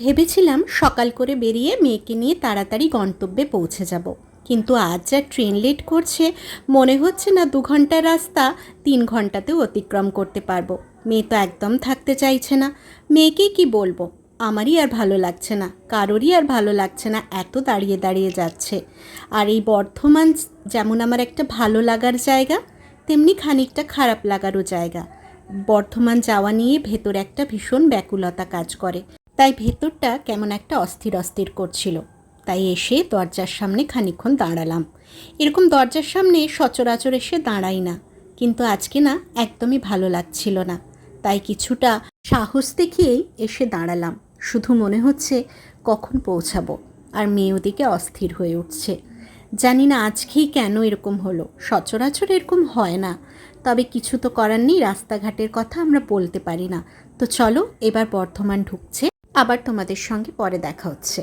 ভেবেছিলাম সকাল করে বেরিয়ে মেয়েকে নিয়ে তাড়াতাড়ি গন্তব্যে পৌঁছে যাব। কিন্তু আজ যা ট্রেন লেট করছে, মনে হচ্ছে না দু ঘণ্টার রাস্তা, তিন ঘন্টাতেও অতিক্রম করতে পারব। মেয়ে তো একদম থাকতে চাইছে না। মেয়েকে কি বলব? আমারই আর ভালো লাগছে না, কারোরই আর ভালো লাগছে না, এত দাঁড়িয়ে দাঁড়িয়ে যাচ্ছে। আর এই বর্ধমান যেমন আমার একটা ভালো লাগার জায়গা, তেমনি খানিকটা খারাপ লাগারও জায়গা। বর্ধমান যাওয়া নিয়ে ভেতর একটা ভীষণ ব্যাকুলতা কাজ করে। তাই ভেতরটা কেমন একটা অস্থির অস্থির করছিল। তাই এসে দরজার সামনে খানিকক্ষণ দাঁড়ালাম। এরকম দরজার সামনে সচরাচর এসে দাঁড়াই না। কিন্তু আজকে না একদমই ভালো লাগছিল না। তাই কিছুটা সাহস দেখিয়েই এসে দাঁড়ালাম। শুধু মনে হচ্ছে কখন পৌঁছাবো। আর মেয়ে ওদিকে অস্থির হয়ে উঠছে। জানি না আজকেই কেন এরকম হলো। সচরাচর এরকম হয় না। তবে কিছু তো করার নেই, রাস্তাঘাটের কথা আমরা বলতে পারি না। তো চলো এবার বর্ধমান ঢুকছে। আবার তোমাদের সঙ্গে পরে দেখা হচ্ছে।